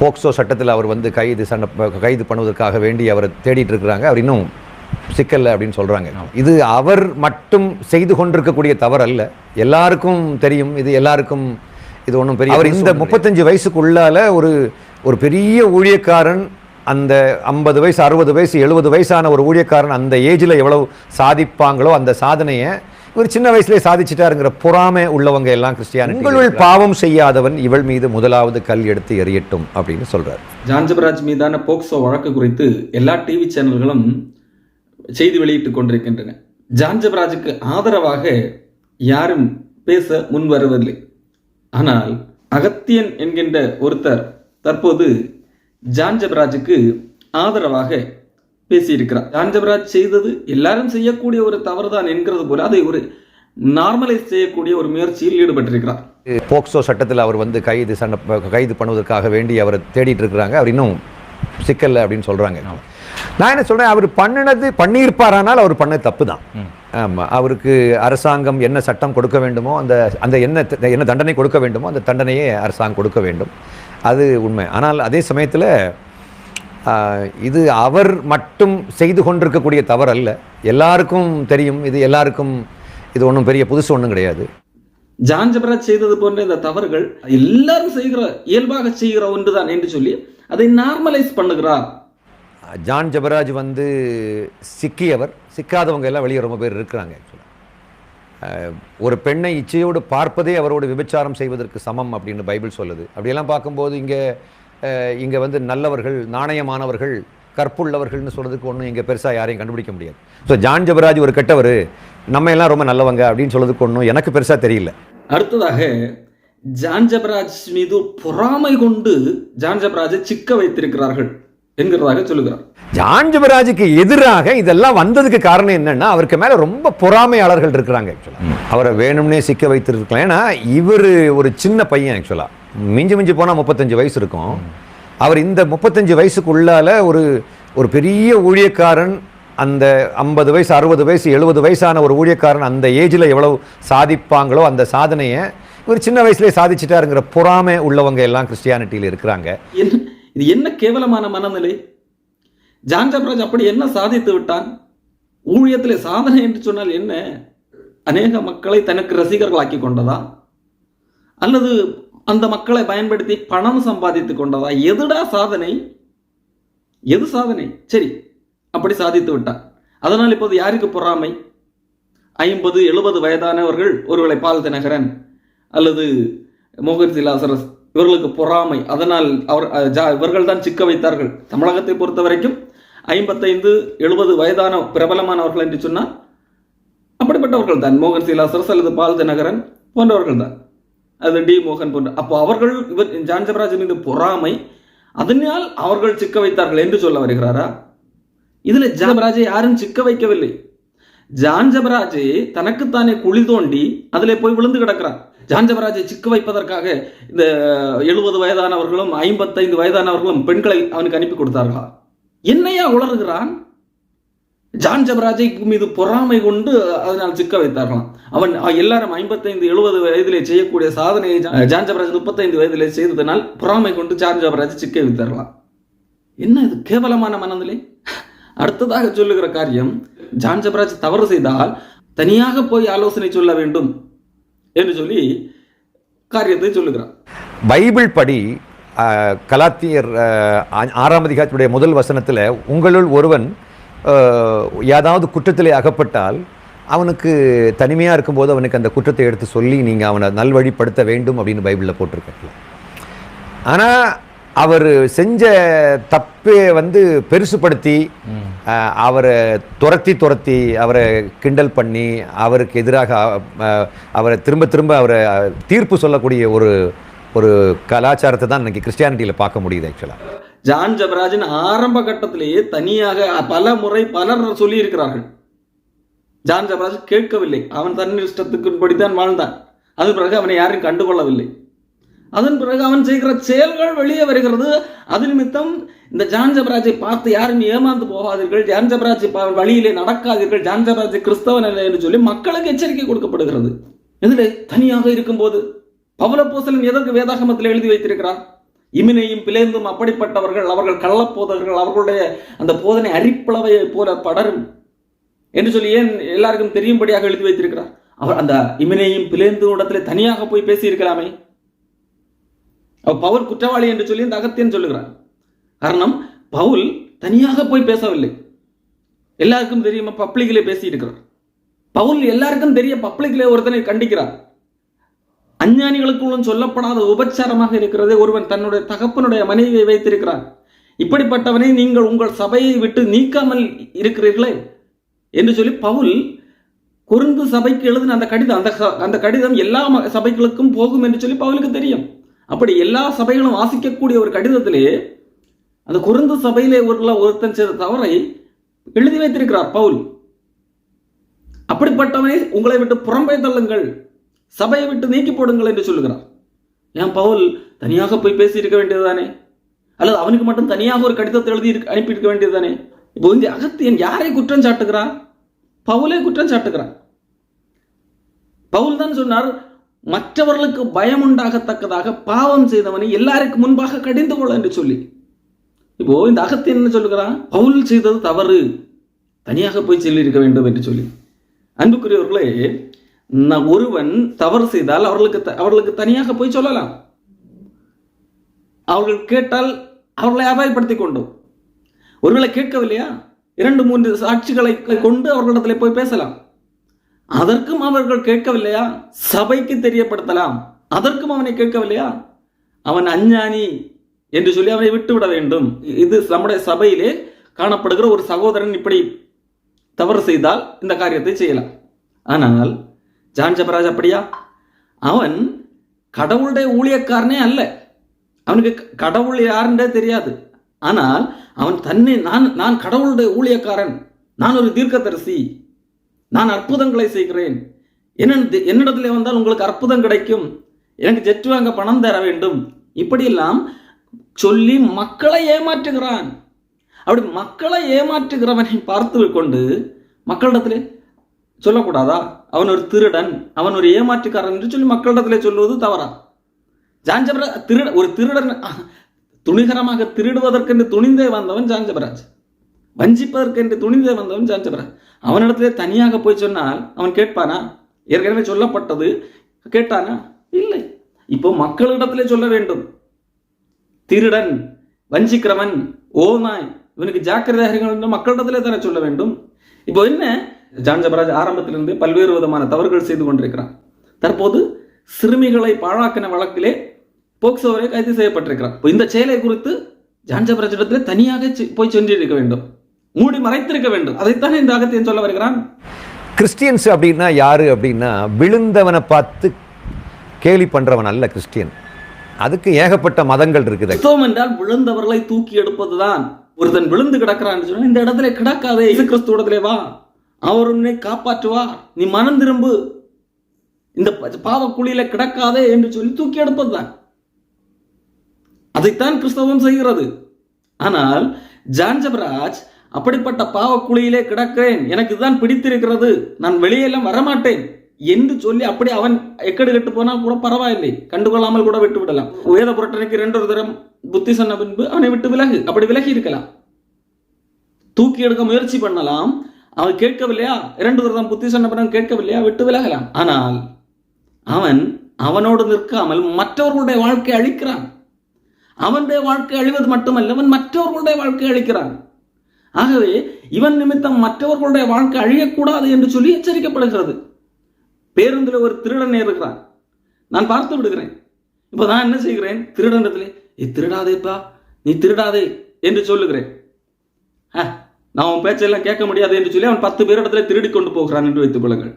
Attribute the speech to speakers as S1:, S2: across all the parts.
S1: POCSO சட்டத்தில் அவர் வந்து கைது சண்டை கைது பண்ணுவதற்காக வேண்டி அவரை தேடிட்டு இருக்கிறாங்க. அவர் இன்னும் சிக்கல்ல அப்படின்னு சொல்றாங்க. இது அவர் மட்டும் செய்து கொண்டிருக்கக்கூடிய தவறு அல்ல எல்லாருக்கும் தெரியும். இது எல்லாருக்கும் இது ஒன்றும் பெரிய அவர் இந்த முப்பத்தஞ்சு வயசுக்குள்ளால ஒரு ஒரு பெரிய ஊழியக்காரன் அந்த ஐம்பது வயசு அறுபது வயசு எழுபது வயசான ஒரு ஊழியக்காரன் அந்த ஏஜில் எவ்வளவு சாதிப்பாங்களோ அந்த சாதனையை இவர் சின்ன வயசுலயே சாதிச்சிட்டாருங்கிற பொறாமை உள்ளவங்க எல்லாம் கிறிஸ்டியானி உங்களுள் பாவம் செய்யாதவன் இவள் மீது முதலாவது கல் எடுத்து எறியட்டும் அப்படின்னு சொல்றாரு.
S2: ஜான்ஜபராஜ் மீதான போக்சோ வழக்கு குறித்து எல்லா டிவி சேனல்களும் செய்தி வெளியிட்டுக் கொண்டிருக்கின்றன. ஜான்ஜபராஜுக்கு ஆதரவாக யாரும் பேச முன் வருவதில்லை. ஆனால் அகத்தியன் என்கின்ற ஒருத்தர் தற்போது ஜான்ஜபராஜுக்கு ஆதரவாக பேசியிருக்கிறார். ஜான்ஜபராஜ் செய்தது எல்லாரும் செய்யக்கூடிய ஒரு தவறுதான் என்கிறது போல அதை ஒரு நார்மலைஸ் செய்யக்கூடிய ஒரு முயற்சியில் ஈடுபட்டிருக்கிறார்.
S1: போக்சோ சட்டத்தில் அவர் வந்து கைது சண்டை கைது பண்ணுவதற்காக வேண்டி அவரை தேடிட்டு இருக்கிறாங்க அவர் இன்னும் சிக்கல்ல அப்படின்னு சொல்றாங்க. நான் என்ன சொல்றேன் அவர் பண்ணினது பண்ணியிருப்பாரானால் அவர் பண்ண தப்பு தான் ஆமா. அவருக்கு அரசாங்கம் என்ன சட்டம் கொடுக்க வேண்டுமோ அந்த அந்த என்ன என்ன தண்டனை கொடுக்க வேண்டுமோ அந்த தண்டனையே அரசாங்கம் கொடுக்க வேண்டும். அது உண்மை. ஆனால் அதே சமயத்தில் இது அவர் மட்டும் செய்து கொண்டிருக்கக்கூடிய தவறு அல்ல எல்லாருக்கும் தெரியும் இது எல்லாருக்கும் இது ஒன்றும் பெரிய புதுசு ஒன்றும் கிடையாது.
S2: ஜான் ஜபராஜ் செய்தது போன்ற இந்த தவறுகள் எல்லாரும் செய்கிற இயல்பாக செய்கிற ஒன்றுதான் என்று சொல்லி அதை நார்மலைஸ் பண்ணுகிறார்.
S1: ஜான் ஜபராஜ் வந்து சிக்கியவர். சிக்காதவங்க எல்லாம் வெளியே ரொம்ப பேர் இருக்கிறாங்க ஆக்சுவலாக ஒரு பெண்ணை இச்சையோடு பார்ப்பதே அவரோடு விபச்சாரம் செய்வதற்கு சமம் அப்படின்னு பைபிள் சொல்லுது. அப்படியெல்லாம் பார்க்கும்போது இங்கே இங்கே வந்து நல்லவர்கள் நாணயமானவர்கள் கற்புள்ளவர்கள்னு சொல்றதுக்கு ஒன்றும் இங்கே பெருசாக யாரையும் கண்டுபிடிக்க முடியாது. ஸோ ஜான் ஜபராஜ் ஒரு கெட்டவர் நம்ம எல்லாம் ரொம்ப நல்லவங்க அப்படின்னு சொல்றதுக்கு ஒன்றும் எனக்கு பெருசாக தெரியல.
S2: அடுத்ததாக ஜான் ஜபராஜ் மீது பொறாமை கொண்டு ஜான் ஜபராஜை சிக்க வைத்திருக்கிறார்கள் என்கிறதாக சொல்லுகிறார்.
S1: ஜான் ஜபராஜுக்கு எதிராக இதெல்லாம் வந்ததுக்கு காரணம் என்னன்னா அவருக்கு மேல ரொம்ப பொறாமையாளர்கள் இருக்கிறாங்க ஆக்சுவலா அவரை வேணும்னே சிக்க வைத்திருக்கலாம். ஏன்னா இவர் ஒரு சின்ன பையன் ஆக்சுவலா மிஞ்சி மிஞ்சி போனால் முப்பத்தஞ்சு வயசு இருக்கும். அவர் இந்த முப்பத்தஞ்சு வயசுக்குள்ளால ஒரு ஒரு பெரிய ஊழியக்காரன் அந்த ஐம்பது வயசு அறுபது வயசு எழுபது வயசான ஒரு ஊழியக்காரன் அந்த ஏஜில் எவ்வளவு சாதிப்பாங்களோ அந்த சாதனையை இவர் சின்ன வயசுலேயே சாதிச்சிட்டாருங்கிற பொறாமை உள்ளவங்க எல்லாம் கிறிஸ்டியானிட்டியில் இருக்கிறாங்க.
S2: என்ன இது என்ன கேவலமான மனநிலை? ஜான் ஜபராஜ் அப்படி என்ன சாதித்து விட்டான்? ஊழியத்தில் சாதனை என்று சொன்னால் என்ன? அநேக மக்களை தனக்கு ரசிகர்களாக்கி கொண்டதா? அல்லது அந்த மக்களை பயன்படுத்தி பணம் சம்பாதித்து கொண்டதா? எதுடா சாதனை? எது சாதனை? சரி அப்படி சாதித்து விட்டான் அதனால் இப்போது யாருக்கு பொறாமை? ஐம்பது எழுபது வயதானவர்கள் ஒருவேளை பால் தினகரன் அல்லது மோகன் லாசரஸ் இவர்களுக்கு பொறாமை. அதனால் அவர் இவர்கள் தான் சிக்க வைத்தார்கள். தமிழகத்தை பொறுத்த வரைக்கும் ஐம்பத்தைந்து எழுபது வயதான பிரபலமானவர்கள் என்று சொன்னால் அப்படிப்பட்டவர்கள் தான் மோகன் சிலாசரஸ் அல்லது பால் தினகரன் போன்றவர்கள் தான் அது டி மோகன் போன்ற. அப்போ அவர்கள் இவர் ஜான் ஜபராஜ் மீது பொறாமை அதனால் அவர்கள் சிக்க வைத்தார்கள் என்று சொல்ல வருகிறாரா? இதுல ஜபராஜை யாரும் சிக்க வைக்கவில்லை. ஜான் ஜபராஜே தனக்குத்தானே குழி தோண்டி அதிலே போய் விழுந்து கிடக்கிறார் ஜான் ஜபராஜை சிக்க வைப்பதற்காக இந்த எழுபது வயதானவர்களும் ஐம்பத்தைந்து வயதானவர்களும் பெண்களை அவனுக்கு அனுப்பி கொடுத்தார்களா? என்னையா உளறுகிறான்? ஜான் ஜபராஜை மீது பொறாமை கொண்டு அதனால் சிக்க வைத்தார்களாம். அவன் எல்லாரும் ஐம்பத்தைந்து எழுபது வயதிலே செய்யக்கூடிய சாதனையை ஜான் ஜபராஜ் முப்பத்தைந்து வயதிலே செய்ததனால் பொறாமை கொண்டு ஜான் ஜபராஜ் சிக்க வைத்தார்களாம். என்ன இது கேவலமான மனநிலை? அடுத்ததாக சொல்லுகிற காரியம் ஜான் ஜபராஜ் தவறு செய்தால் தனியாக போய் ஆலோசனை சொல்ல வேண்டும் என்று சொல்லி காரியத்தை சொல்லுகிறான்
S1: பைபிள் படி கலாத்தியர் ஆறாம் அதிகாரத்துடைய முதல் வசனத்தில் உங்களுள் ஒருவன் ஏதாவது குற்றத்திலே அகப்பட்டால் அவனுக்கு தனிமையாக இருக்கும்போது அவனுக்கு அந்த குற்றத்தை எடுத்து சொல்லி நீங்கள் அவனை நல்வழிப்படுத்த வேண்டும் அப்படின்னு பைபிளில் போட்டிருக்கல ஆனால் அவர் செஞ்ச தப்பை வந்து பெருசுப்படுத்தி அவரை துரத்தி துரத்தி அவரை கிண்டல் பண்ணி அவருக்கு எதிராக அவரை திரும்ப திரும்ப அவரை தீர்ப்பு சொல்லக்கூடிய ஒரு ஒரு கலாச்சாரத்தை தான் இன்னைக்கு கிறிஸ்டியானிட்டியில் பார்க்க முடியுது ஆக்சுவலாக
S2: ஜான் ஜபராஜின் ஆரம்ப கட்டத்திலேயே தனியாக பல முறை பலர் சொல்லி இருக்கிறார்கள் ஜான் ஜபராஜ் கேட்கவில்லை. அவன் தன் இஷ்டத்துக்குன்படித்தான் வாழ்ந்தான். அதன் பிறகு அவனை யாரும் கண்டுகொள்ளவில்லை. அதன் பிறகு அவன் செய்கிற செயல்கள் வெளியே வருகிறது. அது நிமித்தம் இந்த ஜான் ஜபராஜை பார்த்து யாரும் ஏமாந்து போகாதீர்கள். ஜான் ஜபராஜை வழியிலே நடக்காதீர்கள். ஜான் ஜபராஜை கிறிஸ்தவன் அல்ல என்று சொல்லி மக்களுக்கு எச்சரிக்கை கொடுக்கப்படுகிறது. இதில் தனியாக இருக்கும்போது பவுலப்போஸ்தலன் எதற்கு வேதாகமத்தில் எழுதி வைத்திருக்கிறார்? இமினையும் பிளேந்தும் அப்படிப்பட்டவர்கள் அவர்கள் கள்ளப்போதர்கள் அவர்களுடைய அந்த போதனை அரிப்பளவையை போல படரும் என்று சொல்லி ஏன் எல்லாருக்கும் தெரியும்படியாக எழுதி வைத்திருக்கிறார்? அவர் அந்த இமினையும் பிளேந்தும் இடத்துல தனியாக போய் பேசியிருக்கலாமே. பவுல் குற்றவாளி என்று சொல்லி இந்த அகத்தியன் சொல்லுகிறார். காரணம் பவுல் தனியாக போய் பேசவில்லை. எல்லாருக்கும் தெரியுமா பப்ளிக்கிலே பேசியிருக்கிறார். பவுல் எல்லாருக்கும் தெரிய பப்ளிக்கிலே ஒருத்தனை கண்டிக்கிறார். அஞ்ஞானிகளுக்குள்ளும் சொல்லப்படாத உபச்சாரமாக இருக்கிறதே ஒருவன் தன்னுடைய தகப்பனுடைய மனைவியை வைத்திருக்கிறான். இப்படிப்பட்டவனை நீங்கள் உங்கள் சபையை விட்டு நீக்காமல் இருக்கிறீர்களே என்று சொல்லி பவுல் குறுந்து சபைக்கு எழுதின அந்த கடிதம் அந்த அந்த கடிதம் எல்லா ம- சபைகளுக்கும் போகும் என்று சொல்லி பவுலுக்கு தெரியும். அப்படி எல்லா சபைகளும் வாசிக்கக்கூடிய ஒரு கடிதத்திலே அந்த குறுந்து சபையிலே உள்ள ஒருத்தன் செய்த தவறை எழுதி வைத்திருக்கிறார் பவுல். அப்படிப்பட்டவனை உங்களை விட்டு புறம்பே தள்ளுங்கள். சபையை விட்டு நீக்கி போடுங்கள் என்று சொல்லுகிறார் ஏன் பவுல் தனியாக போய் பேசி இருக்க வேண்டியதுதானே? அல்லது அவனுக்கு மட்டும் தனியாக ஒரு கடிதத்தை எழுதி இருக்க- அனுப்பியிருக்க வேண்டியதுதானே? இப்போ இந்த அகத்தியன் யாரை குற்றம் சாட்டுகிறான்? பவுலே குற்றம் சாட்டுகிறான். பவுல் தான் சொன்னார் மற்றவர்களுக்கு பயம் உண்டாகத்தக்கதாக பாவம் செய்தவனை எல்லாருக்கும் முன்பாக கடிந்து கொள்ள என்று சொல்லி. இப்போ இந்த அகத்தியன் என்ன சொல்லுகிறான்? பவுல் செய்தது தவறு. தனியாக போய் சொல்லியிருக்க வேண்டும் என்று சொல்லி. அன்புக்குரியவர்களே ஒருவன் தவறு செய்தால் அவர்களுக்கு த- அவர்களுக்கு தனியாக போய் சொல்லலாம். அவர்கள் கேட்டால் அவர்களை அபாயப்படுத்திக் கொண்டோம் ஒருவேளை கேட்கவில்லையா? இரண்டு மூன்று சாட்சிகளை கொண்டு அவர்களிடத்தில் போய் பேசலாம். அதற்கும் அவர்கள் கேட்கவில்லையா? சபைக்கு தெரியப்படுத்தலாம். அதற்கும் அவனை கேட்கவில்லையா? அவன் அஞ்ஞானி என்று சொல்லி அவனை விட்டுவிட வேண்டும். இது நம்முடைய சபையிலே காணப்படுகிற ஒரு சகோதரன் இப்படி தவறு செய்தால் இந்த காரியத்தை செய்யலாம். ஆனால் ஜான் ஜபராஜ் அப்படியா? அவன் கடவுளுடைய ஊழியக்காரனே அல்ல. அவனுக்கு கடவுள் யாருன்றே தெரியாது. ஆனால் அவன் தன்னை நான் நான் கடவுளுடைய ஊழியக்காரன். நான் ஒரு தீர்க்கதரிசி. நான் அற்புதங்களை செய்கிறேன். என்ன என்னிடத்துல வந்தால் உங்களுக்கு அற்புதம் கிடைக்கும். எனக்கு ஜெட் வாங்க பணம் தர வேண்டும். இப்படியெல்லாம் சொல்லி மக்களை ஏமாற்றுகிறான். அப்படி மக்களை ஏமாற்றுகிறவனை பார்த்து கொண்டு மக்களிடத்திலே சொல்லக்கூடாதா? அவன் ஒரு திருடன் அவன் ஒரு ஏமாற்றுக்காரன் என்று சொல்லி மக்களிடத்திலே சொல்லுவது தவறா? ஜான்ஜபரா திருட ஒரு திருடன் துணிகரமாக திருடுவதற்கென்று துணிந்தே வந்தவன் ஜான்ஜபராஜ். வஞ்சிப்பதற்கென்று துணிந்தே வந்தவன் ஜாஞ்சபராஜ் அவனிடத்திலே தனியாக போய் சொன்னால் அவன் கேட்பானா? ஏற்கனவே சொல்லப்பட்டது. கேட்டானா? இல்லை. இப்போ மக்களிடத்திலே சொல்ல வேண்டும். திருடன் வஞ்சிக்கிறவன் நாய் இவனுக்கு ஜாக்கிரதையாக மக்களிடத்திலே தானே சொல்ல வேண்டும். இப்போ என்ன? ஜான் ஜபராஜ் ஆரம்பத்திலிருந்து பல்வேறு விதமான தவறுகள் செய்து கொண்டிருக்கிறான். தற்போது சிறுமிகளை பாழாக்கின வழக்கிலே போக்சோ வரை கைது செய்யப்பட்டிருக்கிறான் இப்போ இந்த செயலை குறித்து ஜான் ஜபராஜ் இடத்திலே தனியாக போய் சென்றிருக்க வேண்டும். மூடி மறைத்திருக்க வேண்டும். அதைத்தானே இந்த அகத்தியன் சொல்ல வருகிறான்?
S1: கிறிஸ்டியன்ஸ் அப்படின்னா யாரு அப்படின்னா விழுந்தவனை பார்த்து கேலி பண்றவன் அல்ல கிறிஸ்டியன். அதுக்கு ஏகப்பட்ட மதங்கள் இருக்குது.
S2: கிறிஸ்தவம் என்றால் விழுந்தவர்களை தூக்கி எடுப்பதுதான். ஒருத்தன் விழுந்து கிடக்கிறான்னு சொன்னா இந்த இடத்துல கிடக்காதே. இயேசு கிறிஸ்து இடத்துல வா. அவர் உன்னை காப்பாற்றுவார். நீ மனம் திரும்பு. இந்த ப- பாவக்குழியில கிடக்காதே என்று சொல்லி தூக்கி எடுப்பதுதான். அதைத்தான் கிறிஸ்தவம் செய்கிறது. ஆனால் ஜான்ஜபராஜ் அப்படிப்பட்ட அப்படிப்பட்ட பாவக்குழியிலே கிடக்கிறேன். எனக்கு இதுதான் பிடித்திருக்கிறது. நான் வெளியெல்லாம் வரமாட்டேன். என்று சொல்லி அப்படி அவன் எக்கடு கெட்டு போனால் கூட பரவாயில்லை. கண்டுகொள்ளாமல் கூட விட்டு விடலாம். வேத புரட்டனைக்கு ரெண்டு ஒரு தரம் புத்தி சொன்ன பின்பு அவனை விட்டு விலகு. அப்படி விலகி இருக்கலாம். தூக்கி எடுக்க முயற்சி பண்ணலாம். அவன் கேட்கவில்லையா? இரண்டு தரம் புத்தி சொன்ன பிறகு கேட்கவில்லையா? விட்டு விலகலாம் ஆனால் அவன் அவனோடு நிற்காமல் மற்றவர்களுடைய வாழ்க்கை அழிக்கிறான். அவனுடைய வாழ்க்கை அழிவது மட்டுமல்ல அவன் மற்றவர்களுடைய வாழ்க்கை அழிக்கிறான். ஆகவே இவன் நிமித்தம் மற்றவர்களுடைய வாழ்க்கை அழியக்கூடாது என்று சொல்லி எச்சரிக்கப்படுகிறது. பேருந்தில் ஒரு திருடன் இருக்கிறான் நான் பார்த்து விடுகிறேன். இப்போ நான் என்ன செய்கிறேன்? திருடனத்திலே நீ திருடாதேப்பா. நீ திருடாதே என்று சொல்லுகிறேன். ஆ, நான் உன் பேச்செல்லாம் கேட்க முடியாது என்று சொல்லி அவன் பத்து பேரிடத்துல திருடி கொண்டு போகிறான் என்று வைத்துக் கொள்ளுங்கள்.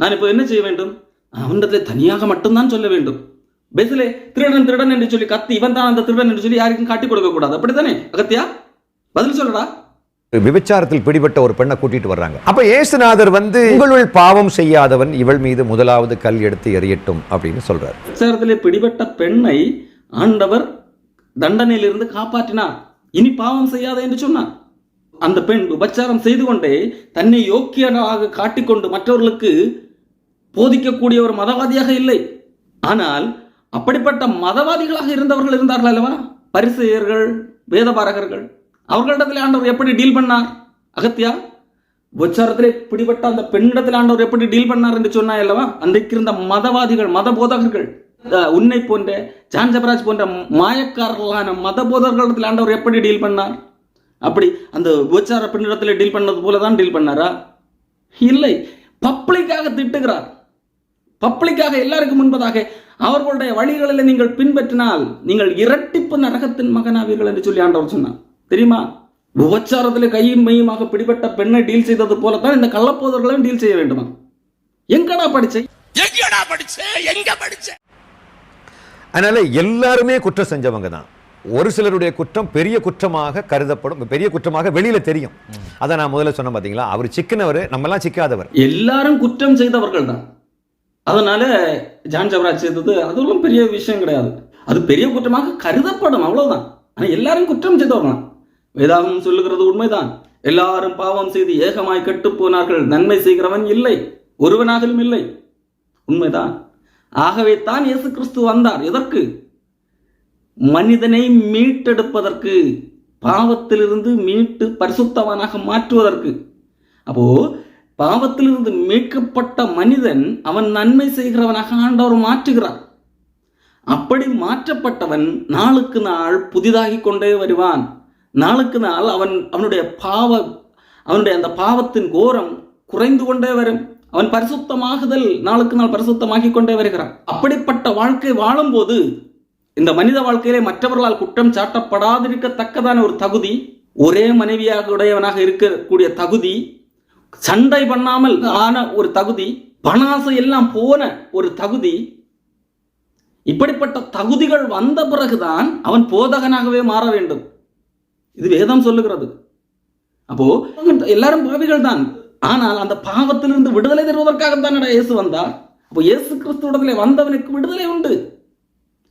S2: நான் இப்போ என்ன செய்ய வேண்டும்? அவனிடத்துல தனியாக மட்டும்தான் சொல்ல வேண்டும். பேசலே திருடன் திருடன் என்று சொல்லி கத்தி இவன் தான் அந்த திருடன் என்று சொல்லி யாருக்கும் காட்டி கொடுக்க கூடாது. அப்படித்தானே அகத்தியா? பதில் சொல்லடா.
S1: விபச்சாரத்தில் பிடிபட்ட ஒரு பெண்ணை கூட்டிட்டு வர்றாங்க. அப்ப இயேசுநாதர் வந்து உங்களுள் பாவம் செய்யாதவன் இவள் மீது முதலாவது கல் எடுத்து எறியட்டும் அப்படின்னு சொல்றார்.
S2: விபச்சாரத்திலே பிடிபட்ட பெண்ணை ஆண்டவர் தண்டனையிலிருந்து காப்பாற்றினார். இனி பாவம் செய்யாத என்று சொன்னார். அந்த பெண் விபச்சாரம் செய்து கொண்டே தன்னை யோக்கியராக காட்டிக்கொண்டு மற்றவர்களுக்கு போதிக்கக்கூடிய ஒரு மதவாதியாக இல்லை. ஆனால் அப்படிப்பட்ட மதவாதிகளாக இருந்தவர்கள் இருந்தார்கள் அல்லவா? பரிசெயர்கள் வேதபாரகர்கள். அவர்களிடத்தில் ஆண்டவர் எப்படி டீல் பண்ணார்? அகத்தியா உச்சாரத்திலே பிடிபட்ட அந்த பெண்ணிடத்தில் ஆண்டவர் எப்படி டீல் பண்ணார் என்று சொன்னாய் அல்லவா? அன்றைக்கு இருந்த மதவாதிகள் மத போதகர்கள் அஹ், உன்னை போன்ற ஜான் ஜபராஜ் போன்ற மாயக்காரர்களான மத போதகர்களிடத்தில் ஆண்டவர் எப்படி டீல் பண்ணார்? அப்படி அந்த உச்சார பெண்ணிடத்தில் டீல் பண்ணது போல தான் டீல் பண்ணாரா? இல்லை. பப்ளிக்காக திட்டுகிறார். பப்ளிக்காக எல்லாருக்கும் முன்பதாக அவர்களுடைய வழிகளில் நீங்கள் பின்பற்றினால் நீங்கள் இரட்டிப்பு நரகத்தின் மகனாவீர்கள் என்று சொல்லி ஆண்டவர் சொன்னார். தெரியுமா? உபச்சாரத்தில் கையும் மையுமாக பிடிபட்ட பெண்ணை டீல் செய்தது போலத்தான் இந்த கள்ளப்போதர்களையும் டீல் செய்ய வேண்டுமா? எங்கடா படிச்சை?
S3: எங்கடா படிச்ச? எங்க படிச்ச?
S1: அதனால எல்லாருமே குற்றம் செஞ்சவங்க தான் ஒரு சிலருடைய குற்றம் பெரிய குற்றமாக கருதப்படும் பெரிய குற்றமாக வெளியில தெரியும். அதை நான் முதல்ல சொன்னேன் பாத்தீங்களா? அவர் சிக்கினவர் நம்ம எல்லாம் சிக்காதவர்.
S2: எல்லாரும் குற்றம் செய்தவர்கள் தான் அதனால ஜான் ஜவராஜ் செய்தது அதுவும் பெரிய விஷயம் கிடையாது. அது பெரிய குற்றமாக கருதப்படும் அவ்வளவுதான். ஆனா எல்லாரும் குற்றம் செய்தவர்கள் தான் வேதாகம் சொல்லுகிறது உண்மைதான். எல்லாரும் பாவம் செய்து ஏகமாய் கெட்டுப் போனார்கள். நன்மை செய்கிறவன் இல்லை ஒருவனாகலும் இல்லை. உண்மைதான். ஆகவே தான் இயேசு கிறிஸ்து வந்தார். எதற்கு? மனிதனை மீட்டெடுப்பதற்கு பாவத்திலிருந்து மீட்டு பரிசுத்தவனாக மாற்றுவதற்கு. அப்போ பாவத்திலிருந்து மீட்கப்பட்ட மனிதன் அவன் நன்மை செய்கிறவனாக ஆண்டவர் மாற்றுகிறார். அப்படி மாற்றப்பட்டவன் நாளுக்கு நாள் புதிதாகி கொண்டே வருவான். நாளுக்கு நாள் அவன் அவனுடைய பாவ அவனுடைய அந்த பாவத்தின் கோரம் குறைந்து கொண்டே வரும். அவன் பரிசுத்தமாகுதல் நாளுக்கு நாள் பரிசுத்தமாகி கொண்டே வருகிறான். அப்படிப்பட்ட வாழ்க்கை வாழும்போது இந்த மனித வாழ்க்கையிலே மற்றவர்களால் குற்றம் சாட்டப்படாதிருக்கத்தக்கதான ஒரு தகுதி ஒரே மனைவியாக உடையவனாக இருக்கக்கூடிய தகுதி சண்டை பண்ணாமல் ஆன ஒரு தகுதி பணாசை எல்லாம் போன ஒரு தகுதி இப்படிப்பட்ட தகுதிகள் வந்த பிறகுதான் அவன் போதகனாகவே மாற வேண்டும். இது வேதம் சொல்லுகிறது. அப்போ எல்லாரும் பாவிகள் தான். ஆனால் அந்த பாவத்திலிருந்து விடுதலை தருவதற்காகத்தான் இயேசு வந்தார்? அப்போ இயேசு கிறிஸ்துவிடத்திலே வந்தவனுக்கு விடுதலை உண்டு.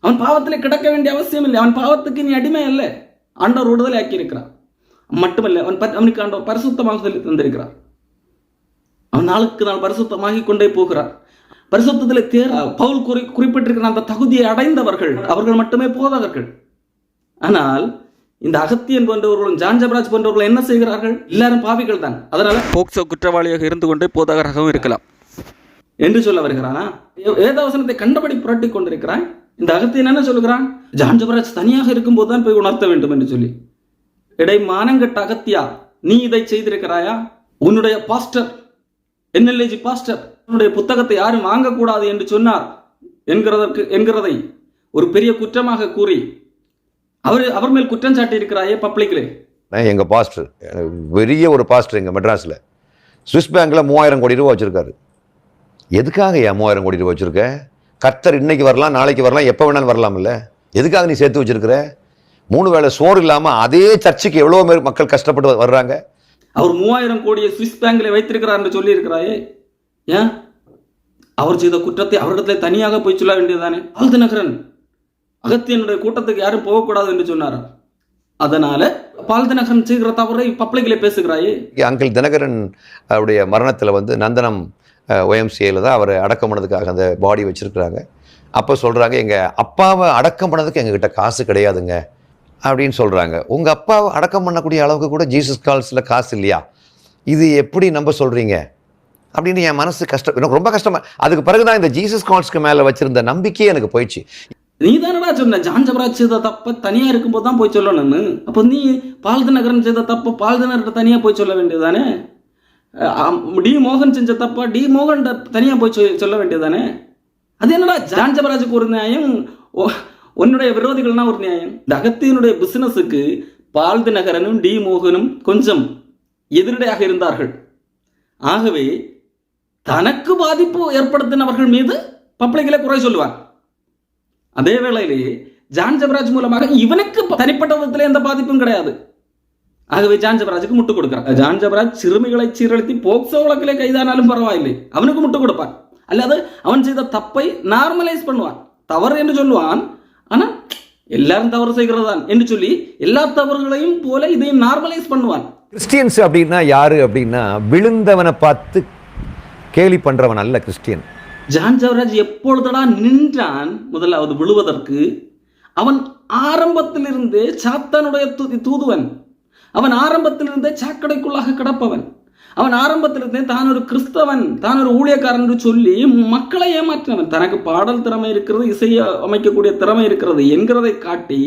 S2: அவன் பாவத்திலே கிடக்க வேண்டிய அவசியம் இல்லை அவன் பாவத்துக்கு நீ அடிமை அல்ல. ஆண்டவர் விடுதலை ஆக்கி இருக்கிறார் மட்டுமல்ல அவன் அவனுக்கு ஆண்டவர் பரிசுத்தமாக சொல்லி தந்திருக்கிறார். அவன் நாளுக்கு நாள் பரிசுத்தமாகி கொண்டே போகிறார். பரிசுத்தத்தில் தேர் பவுல் குறி குறிப்பிட்டிருக்கிற அந்த தகுதியை அடைந்தவர்கள் அவர்கள் மட்டுமே போதகர்கள் ஆனால் இந்த அகத்தியன் போன்றவர்களும் ஜான்ஜபராஜ் போன்றவர்கள் என்ன செய்கிறார்கள்? எல்லாரும் பாவிகள் தான். அதனால போக்சோ குற்றவாளியாக இருந்து கொண்டே போதகராகவும் இருக்கலாம். என்று சொல்ல வருகிறானா? வேதவசனத்தை கண்டபடி புரட்டி கொண்டிருக்கிறான். இந்த அகத்தியன் என்ன சொல்லுகிறான்? ஜான்ஜபராஜ் தனியாக இருக்கும்போது தான் போய் உணர்த்த வேண்டும் என்று சொல்லி. இடை மானங்கட்ட அகத்தியா நீ இதை செய்திருக்கிறாயா? உன்னுடைய பாஸ்டர் என்எல்ஏஜி பாஸ்டர் உன்னுடைய புத்தகத்தை யாரும் வாங்கக்கூடாது என்று சொன்னார் என்கிறதற்கு என்கிறதை ஒரு பெரிய குற்றமாக கூறி அவர் அவர் மேல் குற்றம் சாட்டி இருக்கிறாயே பப்ளிக்லே.
S1: எங்கள் எங்க பாஸ்டர் பெரிய ஒரு பாஸ்டர் எங்க மெட்ராஸ்ல. சுவிஸ் பேங்க்ல மூவாயிரம் கோடி ரூபா வச்சிருக்காரு. எதுக்காக ஏன் மூவாயிரம் கோடி ரூபா வச்சிருக்க? கர்த்தர் இன்னைக்கு வரலாம் நாளைக்கு வரலாம் எப்போ வேணாலும் வரலாம்ல எதுக்காக நீ சேர்த்து வச்சிருக்கிற? மூணு வேளை சோறு இல்லாம அதே சர்ச்சுக்கு எவ்வளவு பேர் மக்கள் கஷ்டப்பட்டு வர்றாங்க.
S2: அவர் மூவாயிரம் கோடியை சுவிஸ் பேங்கில் வைத்திருக்கிறார் என்று சொல்லி இருக்கிறாயே ஏன்? அவர் செய்த குற்றத்தை அவரிடத்துல தனியாக போய் சொல்ல வேண்டியதுதானே? ஆழ்து நகரன் அகத்தியனுடைய கூட்டத்துக்கு யாரும் போகக்கூடாது என்று சொன்னார்? அதனால பால்தி நகரன் செய்கிற தவறை பப்ளிக்ல பேசுகிறாயே.
S1: அங்கிள் தினகரன் அவருடைய மரணத்தில் வந்து நந்தனம் ஓஎம்சிஏல தான் அவர் அடக்கம் பண்ணதுக்காக அந்த பாடி வச்சுருக்குறாங்க. அப்போ சொல்கிறாங்க எங்கள் அப்பாவை அடக்கம் பண்ணதுக்கு எங்ககிட்ட காசு கிடையாதுங்க அப்படின்னு சொல்கிறாங்க உங்கள் அப்பாவை அடக்கம் பண்ணக்கூடிய அளவுக்கு கூட ஜீசஸ் கால்ஸில் காசு இல்லையா? இது எப்படி நம்ப சொல்கிறீங்க அப்படின்னு என் மனசு கஷ்டம் எனக்கு ரொம்ப கஷ்டமா அதுக்கு பிறகுதான் இந்த ஜீசஸ் கால்ஸ்க்கு மேலே வச்சிருந்த நம்பிக்கையே எனக்கு போயிடுச்சு.
S2: நீ தானடா சொன்ன ஜான்ஜபராஜ் செய்த தப்ப தனியா இருக்கும்போது தான் போய் சொல்லணும்னு. அப்போ நீ பால்தி நகரன் செய்த தப்ப பால்தநகர்கிட்ட தனியா போய் சொல்ல வேண்டியதுதானே? டி மோகன் செஞ்ச தப்பா டி மோகன் தனியாக போய் சொல்- சொல்ல வேண்டியதுதானே? அது என்னடா ஜான்ஜபராஜுக்கு ஒரு நியாயம் உன்னுடைய விரோதிகள்னா ஒரு நியாயம். இந்த அகத்தியனுடைய பிசினஸுக்கு பால்தி நகரனும் டி மோகனும் கொஞ்சம் எதிரடையாக இருந்தார்கள். ஆகவே தனக்கு பாதிப்பு ஏற்படுத்தினவர்கள் மீது பப்ளிக்கில் குறை சொல்லுவார் அதே வேளையிலேயே ஜான் ஜபராஜ் மூலமாக இவனுக்கு தனிப்பட்ட விதத்தில் எந்த பாதிப்பும் கிடையாது. ஆகவே ஜான் ஜபராஜுக்கு முட்டு கொடுக்கிறான் ஜான் ஜபராஜ் சிறுமிகளை சீரழித்து போக்சோ வழக்கிலே கைதானாலும் பரவாயில்லை. அவனுக்கு முட்டு கொடுப்பான் அல்லது அவன் செய்த தப்பை நார்மலைஸ் பண்ணுவான். தவறு என்று சொல்லுவான். ஆனா எல்லாரும் தவறு செய்கிறதான் என்று சொல்லி எல்லா தவறுகளையும் போல இதையும் நார்மலைஸ் பண்ணுவான்.
S1: கிறிஸ்டியன்ஸ் அப்படின்னா யாரு அப்படின்னா விழுந்தவனை பார்த்து கேலி பண்றவன் அல்ல கிறிஸ்டியன்.
S2: ஜான் ஜவராஜ் எப்பொழுதடா நின்றான் முதலாவது விழுவதற்கு அவன் ஆரம்பத்திலிருந்தே சாத்தானுடைய தூதுவன். அவன் ஆரம்பத்திலிருந்தே சாக்கடைக்குள்ளாக கிடப்பவன். அவன் ஆரம்பத்திலிருந்தே தான் ஒரு கிறிஸ்தவன் தான் ஒரு ஊழியக்காரன் என்று சொல்லி மக்களை ஏமாற்றினவன். தனக்கு பாடல் திறமை இருக்கிறது இசையை அமைக்கக்கூடிய திறமை இருக்கிறது என்கிறதை காட்டி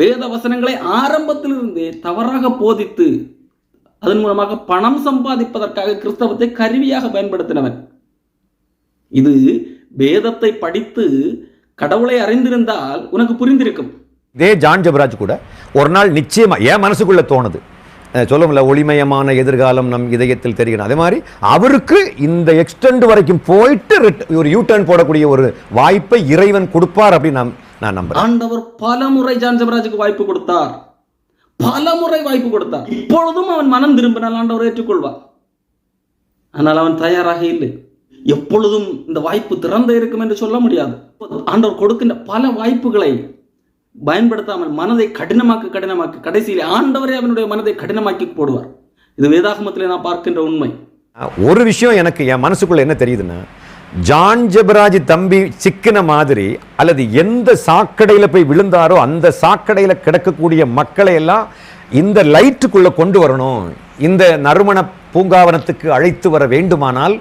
S2: வேத வசனங்களை ஆரம்பத்திலிருந்தே தவறாக போதித்து அதன் மூலமாக பணம் சம்பாதிப்பதற்காக கிறிஸ்தவத்தை கருவியாக பயன்படுத்தினவன். இது வேதத்தை படித்து கடவுளை அறிந்திருந்தால் உனக்கு புரிந்திருக்கும்.
S1: இதே ஜான் ஜபராஜ் கூட ஒரு நாள் நிச்சயமா என் மனசுக்குள்ளே தோணுது. அஹ் ஒளிமயமான எதிர்காலம் நம் இதயத்தில் தெரிகிறது. அதே மாதிரி அவருக்கு இந்த எக்ஸ்டெண்ட் வரைக்கும் போயிட்டு ஒரு யூ டர்ன் போடக்கூடிய ஒரு வாய்ப்பை இறைவன் கொடுப்பார் அப்படின்னு நான் நான் நம்புறேன்.
S2: ஆண்டவர் பல முறை ஜான்சமராஜுக்கு வாய்ப்பு கொடுத்தார். பல முறை வாய்ப்பு கொடுத்தார். இப்பொழுதும் அவன் மனம் திரும்பினால் ஆண்டவர் ஏற்றுக்கொள்வார். ஆனால் அவன் தயாராக இல்லை. எப்பொழுதும் இந்த வாய்ப்பு திறந்து இருக்கும் என்று சொல்ல முடியாது. ஆண்டவர் கொடுக்கின்ற பல வாய்ப்புகளை பயன்படுத்தாமல் மனதை கடினமாக்க கடினமாக்க கடைசியில் ஆண்டவரே அவனுடைய மனதை கடினமாக்கி போடுவார். இது வேதாகமத்தில் நான் பார்க்கின்ற உண்மை.
S1: ஒரு விஷயம் எனக்கு என் மனசுக்குள்ள என்ன தெரியுதுன்னா ஜான் ஜெபராஜ் தம்பி சிக்கின மாதிரி அல்லது எந்த சாக்கடையில் போய் விழுந்தாரோ அந்த சாக்கடையில் கிடக்கக்கூடிய மக்களை எல்லாம் இந்த லைட்டுக்குள்ளே கொண்டு வரணும். இந்த நறுமண பூங்காவனத்துக்கு அழைத்து வர வேண்டுமானால்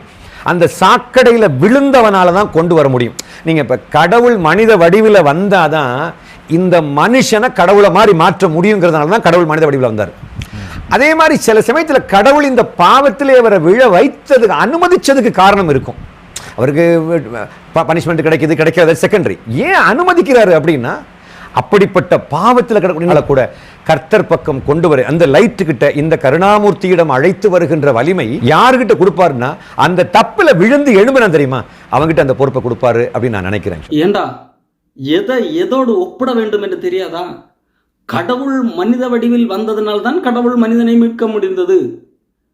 S1: அந்த சாக்கடையில் விழுந்தவனால தான் கொண்டு வர முடியும். நீங்கள் இப்போ கடவுள் மனித வடிவில் வந்தால் தான் இந்த மனுஷனை கடவுளை மாதிரி மாற்ற முடியுங்கிறதுனால தான் கடவுள் மனித வடிவில் வந்தார். அதே மாதிரி சில சமயத்துல கடவுள் இந்த பாவத்திலே அவரை விழ வைத்ததுக்கு அனுமதிச்சதுக்கு காரணம் இருக்கும். அவருக்கு பனிஷ்மெண்ட் கிடைக்கிது கிடைக்காத செகண்டரி ஏன் அனுமதிக்கிறாரு அப்படின்னா அப்படிப்பட்ட பாவத்தில் கிடக்கூடிய கூட கர்த்தர் பக்கம் கொண்டு வர அந்த லைட்டு கிட்ட இந்த கருணாமூர்த்தியிடம் அழைத்து வருகின்ற வலிமை யாருகிட்ட கொடுப்பாருன்னா அந்த தப்புல விழுந்து எழும்புனா தெரியுமா? அவங்ககிட்ட அந்த பொறுப்பை கொடுப்பாரு அப்படின்னு நான் நினைக்கிறேன்.
S2: ஏண்டா? எதை எதோடு ஒப்பிட வேண்டும் என்று தெரியாதா? கடவுள் மனித வடிவில் வந்ததினால்தான் கடவுள் மனிதனை மீட்க முடிந்தது.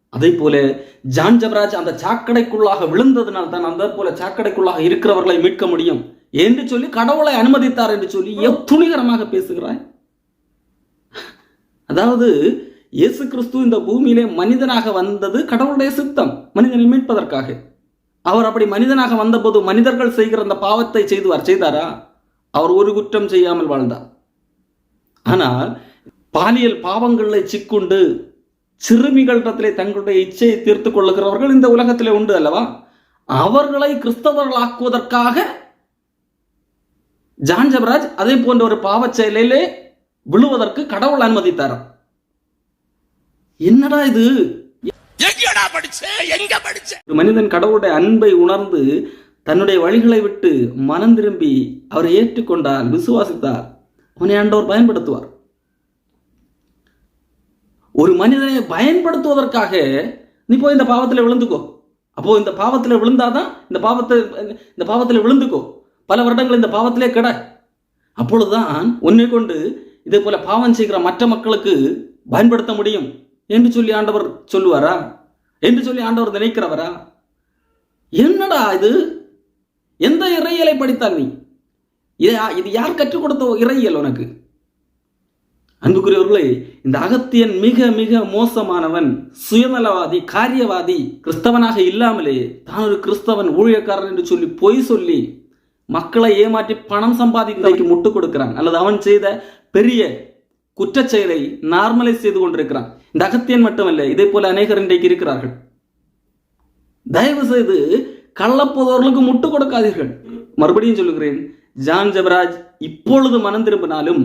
S2: அதே போல ஜான் ஜபராஜ் அந்த சாக்கடைக்குள்ளாக விழுந்ததினால்தான் அந்த போல சாக்கடைக்குள்ளாக இருக்கிறவர்களை மீட்க முடியும். என்று சொல்லி கடவுளை அனுமதித்தார் என்று சொல்லி எத்துணிகரமாக பேசுகிறாய்? அதாவது இயேசு கிறிஸ்து இந்த பூமியிலே மனிதனாக வந்தது கடவுளுடைய சித்தம் மனிதனை மீட்பதற்காக. அவர் அப்படி மனிதனாக வந்தபோது மனிதர்கள் செய்கிற அந்த பாவத்தை செய்துவார். செய்தாரா? அவர் ஒரு குற்றம் செய்யாமல் வாழ்ந்தார். ஆனால் பாலியல் பாவங்களில் சிக்குண்டு சிறுமிகளிடத்திலே தங்களுடைய இச்சையை தீர்த்து கொள்ளுகிறவர்கள் இந்த உலகத்திலே உண்டு அல்லவா? அவர்களை கிறிஸ்தவர்களாக்குவதற்காக ஜான் ஜபராஜ் அதே போன்ற ஒரு பாவச் செயலிலே விழுவதற்கு கடவுள் அனுமதித்தார். என்னடா இது?
S3: எங்க படிச்ச?
S2: ஒரு மனிதன் கடவுளுடைய அன்பை உணர்ந்து தன்னுடைய வழிகளை விட்டு மனம் திரும்பி அவரை ஏற்றுக்கொண்டால் விசுவாசித்தார் அவனை ஆண்டவர் பயன்படுத்துவார். ஒரு மனிதனை பயன்படுத்துவதற்காக நீ போய் இந்த பாவத்தில் விழுந்துக்கோ. அப்போ இந்த பாவத்தில் விழுந்தாதான் இந்த பாவத்தை இந்த பாவத்தில் விழுந்துக்கோ. பல வருடங்கள் இந்த பாவத்திலே கிட. அப்பொழுதுதான் உன்னை கொண்டு இதே போல பாவம் செய்கிற மற்ற மக்களுக்கு பயன்படுத்த முடியும் என்று சொல்லி ஆண்டவர் சொல்லுவாரா? என்று சொல்லி ஆண்டவர் நினைக்கிறவரா? என்னடா இது? எந்த இறையலை படித்தால் நீ? இது- இது யார் கற்றுக் கொடுத்த இறையல் உனக்கு? அன்புக்குரியவர்களே இந்த அகத்தியன் மிக மிக மோசமானவன் சுயநலவாதி காரியவாதி கிறிஸ்தவனாக இல்லாமலே தான் ஒரு கிறிஸ்தவன் ஊழியக்காரன் என்று சொல்லி பொய் சொல்லி மக்களை ஏமாற்றி பணம் சம்பாதிக்கிறதைக்கு முட்டு கொடுக்கிறான். அல்லது அவன் செய்த பெரிய குற்றச்செயலை நார்மலைஸ் செய்து கொண்டிருக்கிறான். இந்த அகத்தியன் மட்டுமல்ல இதே போல அநேகர் இன்றைக்கு இருக்கிறார்கள். தயவு செய்து கள்ளப்போதவர்களுக்கு முட்டு கொடுக்காதீர்கள். மறுபடியும் சொல்லுகிறேன் ஜான் ஜபராஜ் இப்பொழுது மனம் திரும்பினாலும்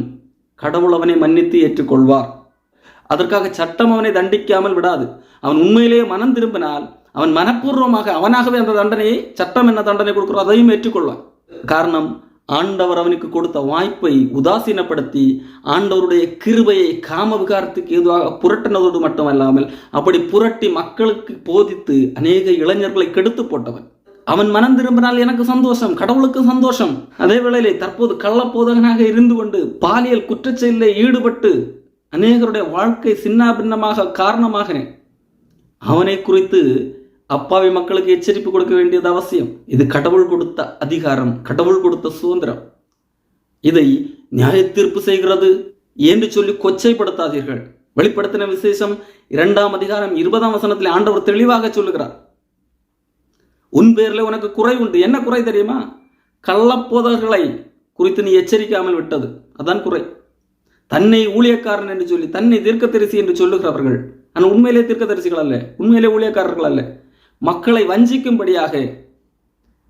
S2: கடவுள் அவனை மன்னித்து ஏற்றுக்கொள்வார். அதற்காக சட்டம் அவனை தண்டிக்காமல் விடாது. அவன் உண்மையிலேயே மனம் திரும்பினால் அவன் மனப்பூர்வமாக அவனாகவே அந்த தண்டனையை சட்டம் என்ன தண்டனை கொடுக்கிறோ அதையும் ஏற்றுக்கொள்வான் காரணம் ஆண்டவர் அவனுக்கு கொடுத்த வாய்ப்பை உதாசீனப்படுத்தி ஆண்டவருடைய கிருபையை காம விகாரத்துக்கு ஏதுவாக புரட்டினதோடு மட்டுமல்லாமல் அப்படி புரட்டி மக்களுக்கு போதித்து அநேக இளைஞர்களை கெடுத்து போட்டவன். அவன் மனம் திரும்பினால் எனக்கு சந்தோஷம் கடவுளுக்கு சந்தோஷம். அதே வேளையிலே தற்போது கள்ளப்போதகனாக இருந்து கொண்டு பாலியல் குற்றச்செயலில் ஈடுபட்டு அநேகருடைய வாழ்க்கை சின்னாபின்னமாக காரணமாக அவனை குறித்து அப்பாவி மக்களுக்கு எச்சரிப்பு கொடுக்க வேண்டியது அவசியம். இது கடவுள் கொடுத்த அதிகாரம் கடவுள் கொடுத்த சுதந்திரம். இதை நியாய தீர்ப்பு செய்கிறது என்று சொல்லி கொச்சைப்படுத்தாதீர்கள். வெளிப்படுத்தின விசேஷம் இரண்டாம் அதிகாரம் இருபதாம் வசனத்தில் ஆண்டவர் தெளிவாக சொல்லுகிறார். உன் பேரில் உனக்கு குறை உண்டு. என்ன குறை தெரியுமா? கள்ளப்போதர்களை குறித்து நீ எச்சரிக்காமல் விட்டது. அதான் குறை. தன்னை ஊழியக்காரன் என்று சொல்லி தன்னை தீர்க்கதரிசி என்று சொல்லுகிறவர்கள் ஆனால் உண்மையிலே தீர்க்கதரிசிகள் அல்ல உண்மையிலே ஊழியக்காரர்கள் அல்ல மக்களை வஞ்சிக்கும்படியாக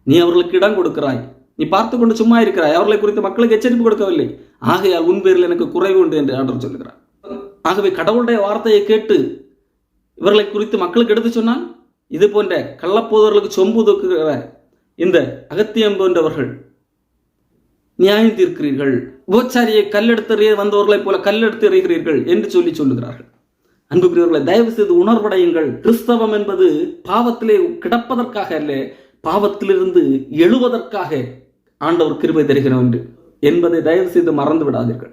S2: நீ அவர்களுக்கு இடம் கொடுக்கிறாய். நீ பார்த்து கொண்டு சும்மா இருக்கிறாய். அவர்களை குறித்து மக்களுக்கு எச்சரிப்பு கொடுக்கவில்லை. ஆகையால் உன் பேரில் எனக்கு குறைவு உண்டு என்று ஆண்டவர் சொல்லுகிறார். ஆகவே கடவுளுடைய வார்த்தையை கேட்டு இவர்களை குறித்து மக்களுக்கு எடுத்து சொன்னால் இது போன்ற கள்ளப்போதவர்களுக்கு சொம்பு தூக்குகிற இந்த அகத்தியம் போன்றவர்கள் நியாயம் தீர்க்கிறீர்கள். உபச்சாரியை கல்லெடுத்தறிய வந்தவர்களைப் போல கல்லெடுத்து எறிகிறீர்கள் என்று சொல்லி சொல்லுகிறார்கள். அன்புக்குரியவர்களை தயவு செய்து உணர்வடையுங்கள். கிறிஸ்தவம் என்பது பாவத்திலே கிடப்பதற்காக அல்ல பாவத்திலிருந்து எழுவதற்காக ஆண்டவர் கிருபை தருகிறோம் என்று. என்பதை தயவு செய்து மறந்து விடாதீர்கள்